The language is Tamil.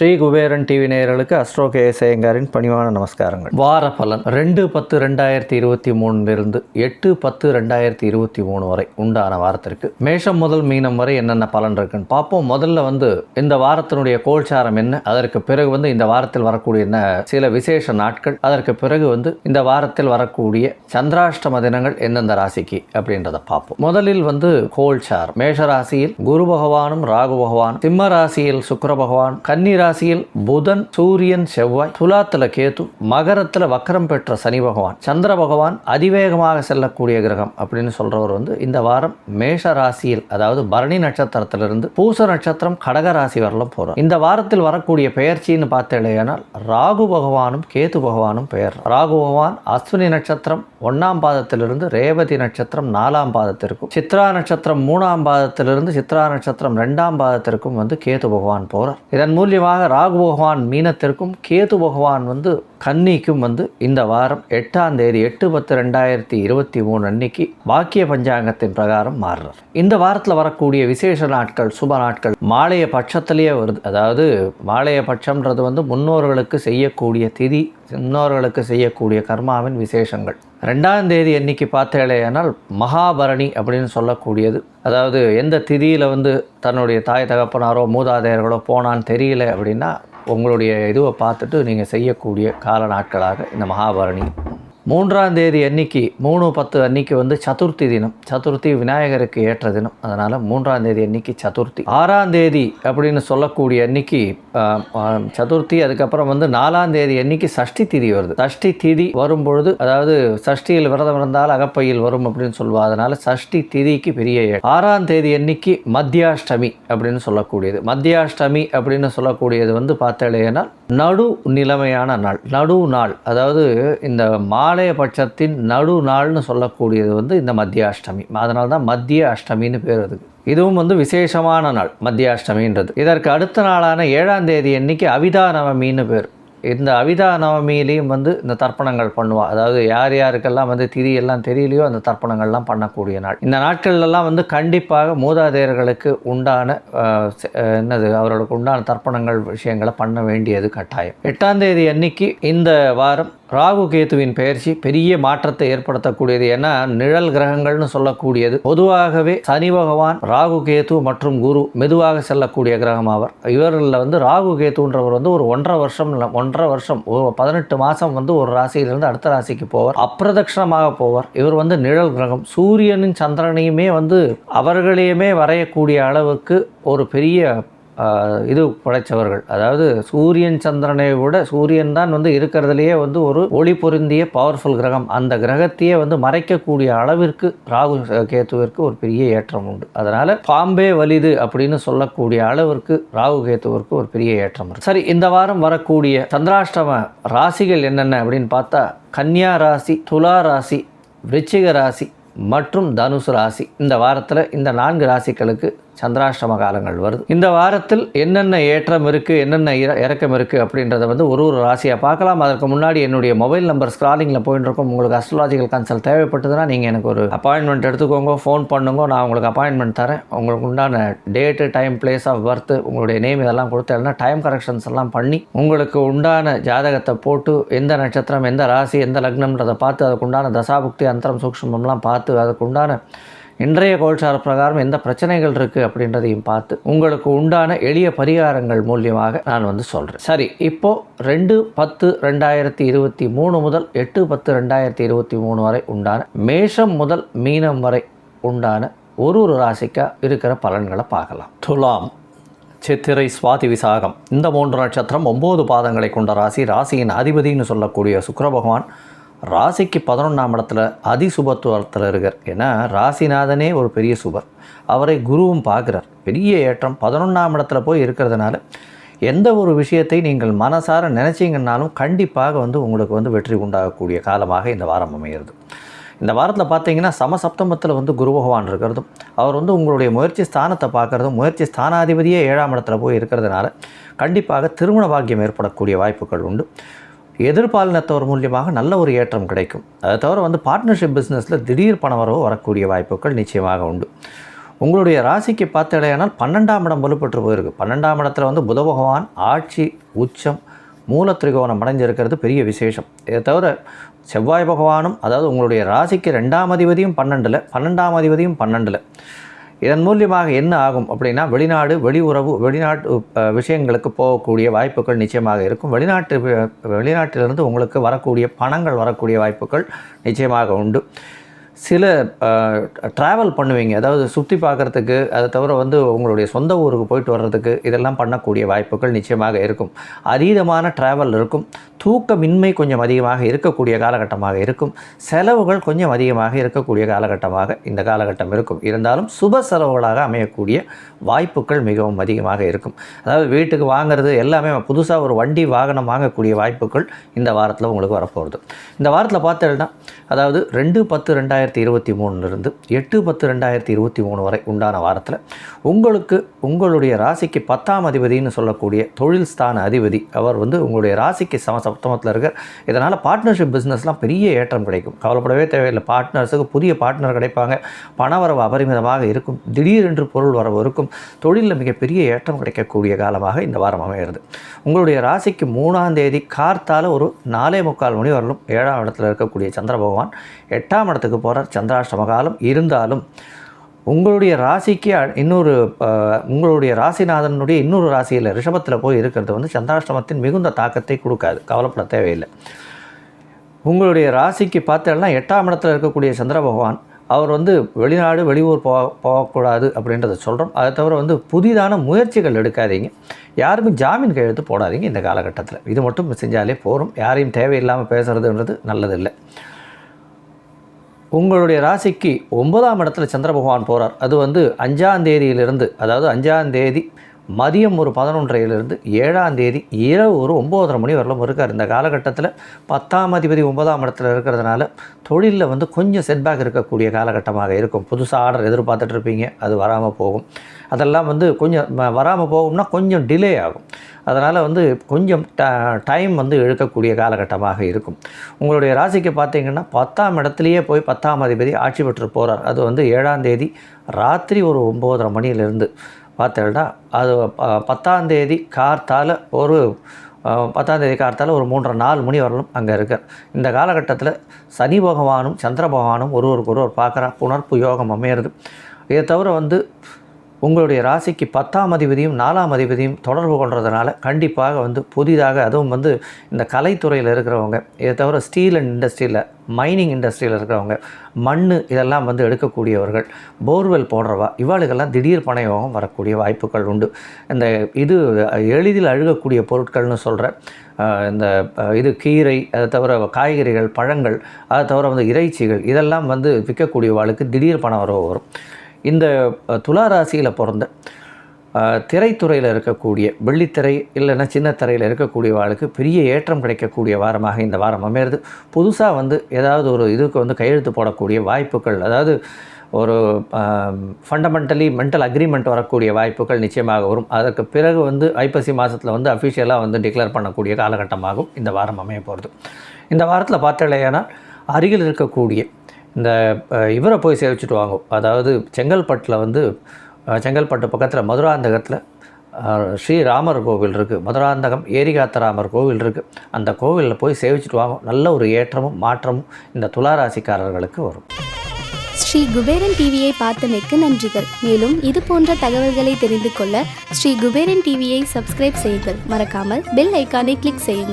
ஸ்ரீ குபேரன் டிவி நேயர்களுக்கு அஸ்ட்ரோ கே பணிவான நமஸ்காரங்கள். வார பலன் ரெண்டு பத்து ரெண்டாயிரத்தி இருபத்தி மூணுலேருந்து எட்டு பத்து ரெண்டாயிரத்தி இருபத்தி மூணு வரை உண்டான வாரத்திற்கு மேஷம் முதல் மீனம் வரை என்னென்ன பலன் இருக்குன்னு பார்ப்போம். முதல்ல வந்து இந்த வாரத்தினுடைய கோல்சாரம் என்ன? அதற்கு பிறகு வந்து இந்த வாரத்தில் வரக்கூடிய என்ன சில விசேஷ நாட்கள்? அதற்கு பிறகு வந்து இந்த வாரத்தில் வரக்கூடிய சந்திராஷ்டம தினங்கள் எந்தெந்த ராசிக்கு அப்படின்றத பார்ப்போம். முதலில் வந்து கோல்சாரம். மேஷ ராசியில் குரு பகவானும் ராகு பகவான் சிம்ம ராசியில் சுக்கர பகவான் கன்னி ராசியில் புதன் சூரியன் செவ்வாய் துலாத்துல கேத்து மகரத்துல வக்கரம் பெற்ற சனி பகவான் சந்திர பகவான் அதிவேகமாக செல்லக்கூடிய கிரகம் அப்படின்னு சொல்றவர் வந்து இந்த வாரம் மேஷ ராசியில் அதாவது பரணி நட்சத்திரத்திலிருந்து பூச நட்சத்திரம் கடக ராசி வரலாம் போகிறோம் இந்த வாரத்தில் வரக்கூடிய பெயர்ச்சின்னு பார்த்தேனால் ராகு பகவானும் கேது பகவானும் பெயர். ராகு பகவான் அஸ்வினி நட்சத்திரம் ஒன்னாம் பாதத்திலிருந்து ரேவதி நட்சத்திரம் நாலாம் பாதத்திற்கும் சித்ரா நட்சத்திரம் மூணாம் பாதத்திலிருந்து சித்ரா நட்சத்திரம் ரெண்டாம் பாதத்திற்கும் வந்து கேது பகவான் போறார். இதன் மூலியமாக ராகு பகவான் மீனத்திற்கும் கேது பகவான் வந்து கன்னிக்கும் வந்து இந்த வாரம் எட்டாம் தேதி எட்டு பத்து ரெண்டாயிரத்தி இருபத்தி மூணு அன்னைக்கு வாக்கிய பஞ்சாங்கத்தின் பிரகாரம் மாறுறார் இந்த வாரத்தில் வரக்கூடிய விசேஷ நாட்கள் சுப நாட்கள் மாலைய பட்சத்திலேயே வருது. அதாவது மாலைய பட்சம்ன்றது வந்து முன்னோர்களுக்கு செய்யக்கூடிய திதி முன்னோர்களுக்கு செய்யக்கூடிய கர்மாவின் விசேஷங்கள். ரெண்டாம் தேதி அன்னைக்கு பார்த்தேனால் மகாபரணி அப்படின்னு சொல்லக்கூடியது. அதாவது எந்த திதியில் வந்து தன்னுடைய தாய் தகப்பனாரோ மூதாதையர்களோ போனான்னு தெரியல அப்படின்னா உங்களுடைய இதுவை பார்த்துட்டு நீங்கள் செய்யக்கூடிய கால நாட்களாக இந்த மகாபரணி மூன்றாம் தேதி அன்னைக்கு மூணு பத்து அன்னைக்கு வந்து சதுர்த்தி தினம். சதுர்த்தி விநாயகருக்கு ஏற்ற தினம். அதனால் மூன்றாம் தேதி அன்னைக்கு சதுர்த்தி. ஆறாம் தேதி அப்படின்னு சொல்லக்கூடிய அன்னைக்கு சதுர்த்தி அதுக்கப்புறம் வந்து நாலாம் தேதி அன்னைக்கு சஷ்டி திதி வருது. சஷ்டி திதி வரும்பொழுது அதாவது சஷ்டியில் விரதம் இருந்தால் அகப்பையில் வரும் அப்படின்னு சொல்லுவா அதனால் சஷ்டி திதிக்கு பெரிய ஆறாம் தேதி அன்னைக்கு மத்தியாஷ்டமி அப்படின்னு சொல்லக்கூடியது. மத்தியாஷ்டமி அப்படின்னு சொல்லக்கூடியது வந்து பார்த்தேன்னா நடு நிலைமையான நாள் நடு நாள். அதாவது இந்த மாலைய பட்சத்தின் நடு நாள்னு சொல்லக்கூடியது வந்து இந்த மத்திய அஷ்டமி. அதனால தான் மத்திய அஷ்டமின்னு பேர் அதுக்கு. இதுவும் வந்து விசேஷமான நாள் மத்திய அஷ்டமின்றது. இதற்கு அடுத்த நாளான ஏழாம் தேதி அன்னைக்கு அவிதா நவமின்னு பேர். இந்த அவிதா நவமியிலையும் வந்து இந்த தர்ப்பணங்கள் பண்ணுவாள் அதாவது யார் யாருக்கெல்லாம் வந்து திதி எல்லாம் தெரியலையோ அந்த தர்ப்பணங்கள்லாம் பண்ணக்கூடிய நாள். இந்த நாட்கள்லாம் வந்து கண்டிப்பாக மூதாதையர்களுக்கு உண்டான என்னது அவர்களுக்கு உண்டான தர்ப்பணங்கள் விஷயங்களை பண்ண வேண்டியது கட்டாயம். எட்டாம் தேதி அன்னைக்கு இந்த வாரம் ராகு கேத்துவின் பெயர்ச்சி பெரிய மாற்றத்தை ஏற்படுத்தக்கூடியது ஏன்னா நிழல் கிரகங்கள்னு சொல்லக்கூடியது. பொதுவாகவே சனி பகவான் ராகு கேத்து மற்றும் குரு மெதுவாக செல்லக்கூடிய கிரகம் ஆவார். இவர்களில் வந்து ராகு கேத்துன்றவர் வந்து ஒரு ஒன்றரை வருஷம் ஒன்றரை வருஷம் பதினெட்டு மாதம் வந்து ஒரு ராசியிலிருந்து அடுத்த ராசிக்கு போவார். அப்பிரதட்சணமாக போவார். இவர் வந்து நிழல் கிரகம். சூரியனின் சந்திரனையுமே வந்து அவர்களையுமே வரையக்கூடிய அளவுக்கு ஒரு பெரிய இது படைத்தவர்கள் அதாவது சூரியன் சந்திரனை விட சூரியன் தான் வந்து இருக்கிறதுலையே வந்து ஒரு ஒளி பொருந்திய பவர்ஃபுல் கிரகம். அந்த கிரகத்தையே வந்து மறைக்கக்கூடிய அளவிற்கு ராகு கேத்துவிற்கு ஒரு பெரிய ஏற்றம் உண்டு. அதனால் பாம்பே வலிது அப்படின்னு சொல்லக்கூடிய அளவிற்கு ராகு கேத்துவிற்கு ஒரு பெரிய ஏற்றம் இருக்கு. சரி இந்த வாரம் வரக்கூடிய சந்திராஷ்டம ராசிகள் என்னென்ன அப்படின்னு பார்த்தா கன்னியா ராசி துலா ராசி விருச்சிக ராசி மற்றும் தனுசு ராசி. இந்த வாரத்தில் இந்த நான்கு ராசிகளுக்கு சந்திராஷ்டம காலங்கள் வருது. இந்த வாரத்தில் என்னென்ன ஏற்றம் இருக்குது என்னென்ன இற- இறக்கம் இருக்குது அப்படின்றத வந்து ஒரு ஒரு ராசியாக பார்க்கலாம். அதற்கு முன்னாடி என்னுடைய மொபைல் நம்பர் ஸ்க்ராலிங்கில் போயிட்டு இருக்கும் உங்களுக்கு அஸ்ட்ராலஜிக்கல் கன்சல்ட் தேவைப்பட்டதுன்னா நீங்கள் எனக்கு ஒரு அப்பாயின்மெண்ட் எடுத்துக்கோங்க ஃபோன் பண்ணுங்க. நான் உங்களுக்கு அப்பாயின்மெண்ட் தரேன். உங்களுக்கு உண்டான date time place of birth உங்களுடைய நேம் இதெல்லாம் கொடுத்து எல்லாம் டைம் கரெக்ஷன்ஸ் எல்லாம் பண்ணி உங்களுக்கு உண்டான ஜாதகத்தை போட்டு எந்த நட்சத்திரம் எந்த ராசி எந்த லக்னம்ன்றதை பார்த்து அதுக்கு உண்டான தசாபுக்தி அந்தரம் சூக்ஷ்மம்லாம் பார்த்து அதுக்குண்டான இன்றைய கோல்சார பிரகாரம் எந்த பிரச்சனைகள் இருக்குது அப்படின்றதையும் பார்த்து உங்களுக்கு உண்டான எளிய பரிகாரங்கள் மூலியமாக நான் வந்து சொல்கிறேன் சரி இப்போது ரெண்டு பத்து ரெண்டாயிரத்தி இருபத்தி மூணு முதல் எட்டு பத்து ரெண்டாயிரத்தி இருபத்தி மூணு வரை உண்டான மேஷம் முதல் மீனம் வரை உண்டான ஒரு ஒரு ராசிக்காக இருக்கிற பலன்களை பார்க்கலாம். துலாம் சித்திரை சுவாதி விசாகம். இந்த மூன்று நட்சத்திரம் ஒம்பது பாதங்களை கொண்ட ராசி. ராசியின் அதிபதின்னு சொல்லக்கூடிய சுக்கர பகவான் ராசிக்கு பதினொன்றாம் இடத்துல அதிசுபத்துவத்தில் இருக்கார். ஏன்னா ராசிநாதனே ஒரு பெரிய சுபர். அவரை குருவும் பார்க்குறார். பெரிய ஏற்றம். பதினொன்றாம் இடத்துல போய் இருக்கிறதுனால எந்த ஒரு விஷயத்தை நீங்கள் மனசார நினச்சிங்கன்னாலும் கண்டிப்பாக வந்து உங்களுக்கு வந்து வெற்றி உண்டாகக்கூடிய காலமாக இந்த வாரம் அமைகிறது இந்த வாரத்தில் பார்த்தீங்கன்னா சமசப்தமத்தில் வந்து குரு பகவான் இருக்கிறதும் அவர் வந்து உங்களுடைய முயற்சி ஸ்தானத்தை பார்க்குறதும் முயற்சி ஸ்தானாதிபதியே ஏழாம் இடத்துல போய் இருக்கிறதுனால கண்டிப்பாக திருமண பாக்கியம் ஏற்படக்கூடிய வாய்ப்புகள் உண்டு. எதிர்பாலினத்தவர் மூலியமாக நல்ல ஒரு ஏற்றம் கிடைக்கும். அதை தவிர வந்து பார்ட்னர்ஷிப் பிஸ்னஸில் திடீர் பணவரவு வரக்கூடிய வாய்ப்புகள் நிச்சயமாக உண்டு. உங்களுடைய ராசிக்கு பார்த்தடையானால் பன்னெண்டாம் இடம் வலுப்பட்டு போயிருக்கு. பன்னெண்டாம் இடத்துல வந்து புத பகவான் ஆட்சி உச்சம் மூலத்திரிகோணம் அடைஞ்சிருக்கிறது பெரிய விசேஷம். இதை தவிர செவ்வாய் பகவானும் அதாவது உங்களுடைய ராசிக்கு ரெண்டாம் அதிபதியும் பன்னெண்டில் பன்னெண்டாம் அதிபதியும் பன்னெண்டில். இதன் மூலியமாக என்ன ஆகும் அப்படின்னா வெளிநாடு வெளி உறவு வெளிநாட்டு விஷயங்களுக்கு போகக்கூடிய வாய்ப்புகள் நிச்சயமாக இருக்கும். வெளிநாட்டு வெளிநாட்டிலிருந்து உங்களுக்கு வரக்கூடிய பணங்கள் வரக்கூடிய வாய்ப்புகள் நிச்சயமாக உண்டு. சில ட்ராவல் பண்ணுவீங்க. அதாவது சுற்றி பார்க்குறதுக்கு அதை தவிர வந்து உங்களுடைய சொந்த ஊருக்கு போயிட்டு வர்றதுக்கு இதெல்லாம் பண்ணக்கூடிய வாய்ப்புகள் நிச்சயமாக இருக்கும். அதீதமான ட்ராவல் இருக்கும். தூக்கமின்மை கொஞ்சம் அதிகமாக இருக்கக்கூடிய காலகட்டமாக இருக்கும். செலவுகள் கொஞ்சம் அதிகமாக இருக்கக்கூடிய காலகட்டமாக இந்த காலகட்டம் இருக்கும். இருந்தாலும் சுப செலவுகளாக அமையக்கூடிய வாய்ப்புகள் மிகவும் அதிகமாக இருக்கும். அதாவது வீட்டுக்கு வாங்குறது எல்லாமே புதுசாக ஒரு வண்டி வாகனம் வாங்கக்கூடிய வாய்ப்புகள் இந்த வாரத்தில் உங்களுக்கு வரப்போகிறது இந்த வாரத்தில் பார்த்தீங்கன்னா அதாவது ரெண்டு பத்து ரெண்டாயிரத்தி இருபத்தி மூணுலேருந்து எட்டு பத்து ரெண்டாயிரத்தி இருபத்தி மூணு வரை உண்டான வாரத்தில் உங்களுக்கு உங்களுடைய ராசிக்கு பத்தாம் அதிபதினு சொல்லக்கூடிய தொழில் ஸ்தான அதிபதி அவர் வந்து உங்களுடைய ராசிக்கு சமசம் சப்தமத்தில் இருக்கார் இதனால் பார்ட்னர்ஷிப் பிஸ்னஸ்லாம் பெரிய ஏற்றம் கிடைக்கும். கவலைப்படவே தேவையில்லை. பார்ட்னர்ஸுக்கு புதிய பார்ட்னர் கிடைப்பாங்க. பணவரவு அபரிமிதமாக இருக்கும். திடீரென்று பொருள் வரவு இருக்கும். தொழிலில் மிகப்பெரிய ஏற்றம் கிடைக்கக்கூடிய காலமாக இந்த வாரம் அமைகிறது. உங்களுடைய ராசிக்கு மூணாம் தேதி கார்த்தால் ஒரு நாலே முக்கால் மணி வரலும் ஏழாம் இடத்துல இருக்கக்கூடிய சந்திர பகவான் எட்டாம் இடத்துக்கு போகிறார் சந்திராஷ்டம காலம் இருந்தாலும் உங்களுடைய ராசிக்கு அ- இன்னொரு உங்களுடைய ராசிநாதனுடைய இன்னொரு ராசியில் ரிஷபத்தில் போய் இருக்கிறது வந்து சந்திராஷ்டமத்தின் மிகுந்த தாக்கத்தை கொடுக்காது. கவலைப்பட தேவையில்லை. உங்களுடைய ராசிக்கு பார்த்தோம்னா எட்டாம் இடத்துல இருக்கக்கூடிய சந்திர பகவான் அவர் வந்து வெளிநாடு வெளியூர் போக போகக்கூடாது அப்படின்றத சொல்கிறோம் அதை தவிர வந்து புதிதான முயற்சிகள் எடுக்காதீங்க. யாருக்கும் ஜாமீன் கையெழுத்து போடாதீங்க இந்த காலகட்டத்தில். இது மட்டும் செஞ்சாலே போதும் யாரையும் தேவையில்லாமல் பேசுகிறதுன்றது நல்லதில்லை. உங்களுடைய ராசிக்கு ஒன்பதாம் இடத்துல சந்திர பகவான் போகிறார் அது வந்து அஞ்சாம் தேதியிலிருந்து அதாவது அஞ்சாம் தேதி மதியம் ஒரு பதினொன்றையிலிருந்து ஏழாம் தேதி இரவு ஒரு ஒம்போதரை மணி வரலும் இருக்கார். இந்த காலகட்டத்தில் பத்தாம் அதிபதி ஒன்பதாம் இடத்துல இருக்கிறதுனால தொழிலில் வந்து கொஞ்சம் செட்பேக் இருக்கக்கூடிய காலகட்டமாக இருக்கும். புதுசாக ஆர்டர் எதிர்பார்த்துட்டு இருப்பீங்க அது வராமல் போகும். அதெல்லாம் வந்து கொஞ்சம் வராமல் போகும்னா கொஞ்சம் டிலே ஆகும். அதனால் வந்து கொஞ்சம் ட டைம் வந்து இழுக்கக்கூடிய காலகட்டமாக இருக்கும். உங்களுடைய ராசிக்கு பார்த்தீங்கன்னா பத்தாம் இடத்துலையே போய் பத்தாம் அதிபதி ஆட்சி பெற்று போகிறார் அது வந்து ஏழாம் தேதி ராத்திரி ஒரு ஒம்போதரை மணியிலிருந்து. பார்த்தேன்னா அது ப- பத்தாம் தேதி கார்த்தால ஒரு பத்தாம் தேதி கார்த்தால ஒரு மூன்றரை நாலு மணி வரலும் அங்கே இருக்கார். இந்த காலகட்டத்தில் சனி பகவானும் சந்திர பகவானும் ஒருவருக்கு ஒருவர் பார்க்குற புணர்ப்பு யோகம் அமையிறது. இதை தவிர வந்து உங்களுடைய ராசிக்கு பத்தாம் அதிபதியும் நாலாம் அதிபதியும் தொடர்பு கொள்றதுனால கண்டிப்பாக வந்து புதிதாக அதுவும் வந்து இந்த கலைத்துறையில் இருக்கிறவங்க இதை தவிர ஸ்டீல் அண்ட் இண்டஸ்ட்ரியில் மைனிங் இண்டஸ்ட்ரியில் இருக்கிறவங்க மண் இதெல்லாம் வந்து எடுக்கக்கூடியவர்கள் போர்வெல் போடுறவா இவாளுக்கெல்லாம் திடீர் பணயோகம் வரக்கூடிய வாய்ப்புகள் உண்டு. இந்த இது எளிதில் அழுகக்கூடிய பொருட்கள்னு சொல்கிறேன் இந்த இது கீரை அதை தவிர காய்கறிகள் பழங்கள் அதை தவிர வந்து இறைச்சிகள் இதெல்லாம் வந்து விற்கக்கூடிய விற்கக்கூடியவாளுக்கு திடீர் பண வரவு வரும். இந்த துலா ராசியில் பிறந்த திரைத்துறையில் இருக்கக்கூடிய வெள்ளித்திரை இல்லைன்னா சின்ன திரையில் இருக்கக்கூடிய வாளுக்கு பெரிய ஏற்றம் கிடைக்கக்கூடிய வாரமாக இந்த வாரம் அமையிறது. புதுசாக வந்து ஏதாவது ஒரு இதுக்கு வந்து கையெழுத்து போடக்கூடிய வாய்ப்புகள் அதாவது ஒரு ஃபண்டமெண்டலி மென்டல் அக்ரிமெண்ட் வரக்கூடிய வாய்ப்புகள் நிச்சயமாக வரும். அதற்கு பிறகு வந்து ஐப்பசி மாதத்தில் வந்து அஃபிஷியலாக வந்து டிக்ளேர் பண்ணக்கூடிய காலகட்டமாகும் இந்த வாரம் அமைய போகிறது இந்த வாரத்தில் பார்த்தலையானால் அருகில் இருக்கக்கூடிய இந்த இவரை போய் சேவிச்சுட்டு வாங்கும் அதாவது செங்கல்பட்டில் வந்து செங்கல்பட்டு பக்கத்தில் மதுராந்தகத்தில் ஸ்ரீராமர் கோவில் இருக்குது மதுராந்தகம் ஏரிகாத்தராமர் கோவில் இருக்குது அந்த கோவிலில் போய் சேவிச்சுட்டு வாங்கும் நல்ல ஒரு ஏற்றமும் மாற்றமும் இந்த துளாராசிக்காரர்களுக்கு வரும். ஸ்ரீ குபேரன் டிவியை பார்த்தமைக்கு நன்றிகள். மேலும் இது போன்ற தகவல்களை தெரிந்து கொள்ள ஸ்ரீ குபேரன் டிவியை சப்ஸ்கிரைப் செய்யுங்கள். மறக்காமல் பெல் ஐக்கானை கிளிக் செய்யுங்கள்.